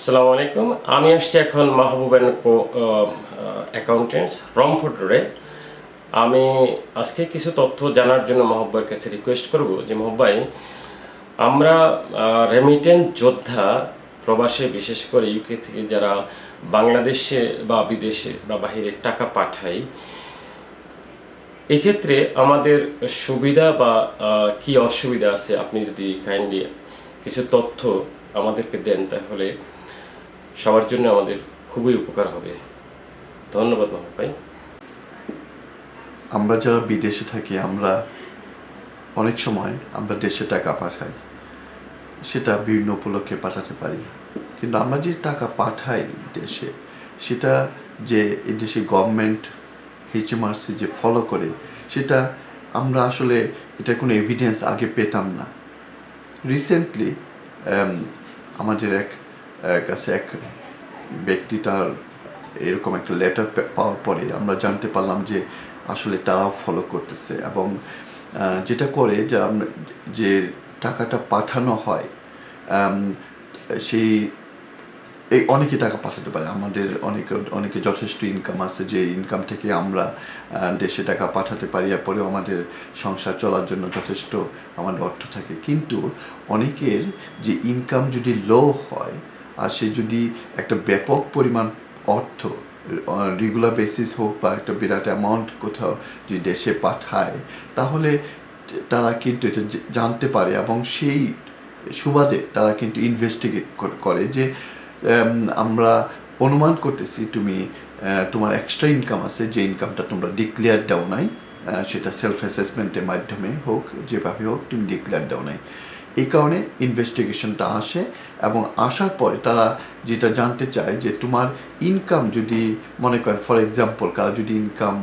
আসসালামু আলাইকুম। আমি আসছি এখন মাহবুবেন কো অ্যাকাউন্টেন্টস রংপুর রোডে। আমি আজকে কিছু তথ্য জানার জন্য মহব্বার কাছে রিকোয়েস্ট করব যে মহব্বাই আমরা রেমিটেন্স যোদ্ধা প্রবাসে, বিশেষ করে ইউকে থেকে যারা বাংলাদেশে বা বিদেশে বা বাহিরে টাকা পাঠাই এক্ষেত্রে আমাদের সুবিধা বা কি অসুবিধা আছে? আপনি যদি কাইন্ডলি কিছু তথ্য আমাদেরকে দেন তাহলে। সবার জন্য আমাদের খুবই উপকার হবে। ধন্যবাদ মাহবুব ভাই। আমরা যারা বিদেশে থাকি, আমরা অনেক সময় আমরা দেশে টাকা পাঠাই। সেটা বিভিন্ন উপলক্ষে পাঠাতে পারি। কিন্তু আমরা যে টাকা পাঠাই দেশে, সেটা যে এই দেশে গভর্নমেন্ট এইচএমআরসি যে ফলো করে, সেটা আমরা আসলে এটার কোনো এভিডেন্স আগে পেতাম না। রিসেন্টলি আমাদের এক এক কাছে এক ব্যক্তি তার এরকম একটা লেটার পাওয়ার পরে আমরা জানতে পারলাম যে আসলে তারাও ফলো করতেছে এবং যেটা করে যে যে টাকাটা পাঠানো হয় সেই, এই অনেকে টাকা পাঠাতে পারে। আমাদের অনেকে অনেকে যথেষ্ট ইনকাম আছে যে ইনকাম থেকে আমরা দেশে টাকা পাঠাতে পারি, এরপরেও আমাদের সংসার চলার জন্য যথেষ্ট আমাদের অর্থ থাকে। কিন্তু অনেকের যে ইনকাম যদি লো হয় আর সে যদি একটা ব্যাপক পরিমাণ অর্থ রেগুলার বেসিস হোক বা একটা বিরাট অ্যামাউন্ট কোথাও যে দেশে পাঠায়, তাহলে তারা কিন্তু এটা জানতে পারে এবং সেই সুবাদে তারা কিন্তু ইনভেস্টিগেট করে যে আমরা অনুমান করতেছি তুমি তোমার এক্সট্রা ইনকাম আছে, যে ইনকামটা তোমরা ডিক্লেয়ার দাও নাই সেটা সেলফ অ্যাসেসমেন্টের মাধ্যমে হোক, যেভাবে হোক তুমি ডিক্লেয়ার দাও নাই। এই কারণে ইনভেস্টিগেশনটা আসে এবং আসার পরে তারা যেটা জানতে চায় যে তোমার ইনকাম যদি মনে করেন ফর এক্সাম্পল কারও যদি ইনকাম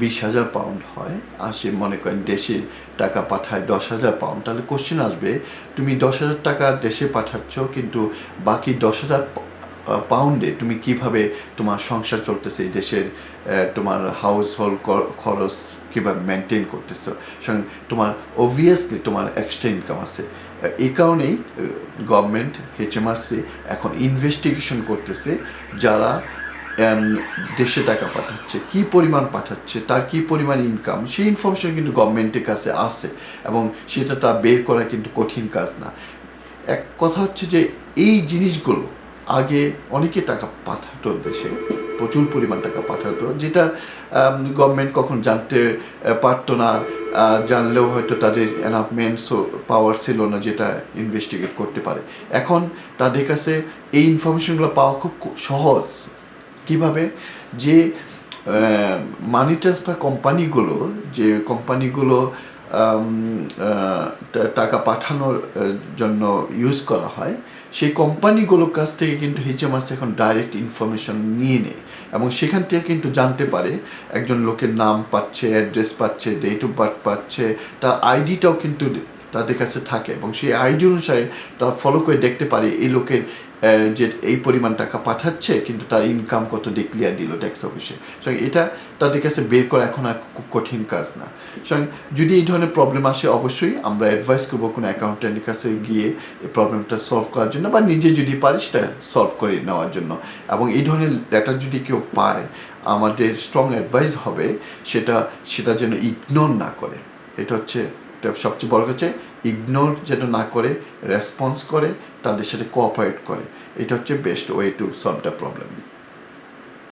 বিশ হাজার পাউন্ড হয়, আর সে মনে করেন দেশে টাকা পাঠায় দশ হাজার পাউন্ড তাহলে কোশ্চেন আসবে, তুমি দশ হাজার টাকা দেশে পাঠাচ্ছ, কিন্তু বাকি দশ হাজার পাউন্ডে তুমি কীভাবে তোমার সংসার চলতেছে দেশের তোমার হাউস হোল্ড খরচ কীভাবে মেনটেন করতেছ? তোমার অবভিয়াসলি তোমার এক্সট্রা ইনকাম আছে। এই কারণেই গভর্নমেন্ট এইচএমআরসি এখন ইনভেস্টিগেশন করতেছে যারা দেশে টাকা পাঠাচ্ছে, কি পরিমাণ পাঠাচ্ছে, তার কি পরিমাণ ইনকাম সেই ইনফরমেশন কিন্তু গভর্নমেন্টের কাছে আছে এবং সেটা তা বের করা কিন্তু কঠিন কাজ না। এক কথা হচ্ছে যে, এই জিনিসগুলো আগে অনেকে টাকা পাঠাতো দেশে, প্রচুর পরিমাণ টাকা পাঠাতো, যেটা গভর্নমেন্ট কখন জানতে পারতো না জানলেও হয়তো তাদের এনাফমেন্টস পাওয়ার ছিল না যেটা ইনভেস্টিগেট করতে পারে। এখন তাদের কাছে এই ইনফরমেশনগুলো পাওয়া খুব সহজ। কীভাবে? যে মানি ট্রান্সফার কোম্পানিগুলো যে কোম্পানিগুলো টাকা পাঠানোর জন্য ইউজ করা হয়। সেই কোম্পানিগুলোর কাছ থেকে কিন্তু এইচএমআরসি এখন ডাইরেক্ট ইনফরমেশন নিয়ে নেয় এবং সেখান থেকে কিন্তু জানতে পারে একজন লোকের নাম পাচ্ছে অ্যাড্রেস পাচ্ছে ডেট অফ বার্থ পাচ্ছে, তার আইডিটাও কিন্তু তাদের কাছে থাকে এবং সেই আইডি অনুসারে তারা ফলো করে দেখতে পারে এই লোকের যে এই পরিমাণ টাকা পাঠাচ্ছে, কিন্তু তার ইনকাম কত ডিক্লিয়ার দিল ট্যাক্স অফিসে সুতরাং এটা তাদের কাছে বের করা এখন আর খুব কঠিন কাজ না। সুতরাং যদি এই ধরনের প্রবলেম আসে, অবশ্যই আমরা অ্যাডভাইস করব কোনো অ্যাকাউন্টেন্টের কাছে গিয়ে এই প্রবলেমটা সলভ করার জন্য, বা নিজে যদি পারি সেটা সলভ করে নেওয়ার জন্য। এবং এই ধরনের লেটার যদি কেউ পায়, আমাদের স্ট্রং অ্যাডভাইস হবে সেটা সেটা যেন ইগনোর না করে। এটা হচ্ছে সবচেয়ে বড় হচ্ছে ইগনোর যেন না করে, রেসপন্স করে, তাদের সাথে কোঅপারেট করে। এটা হচ্ছে best way to solve the problem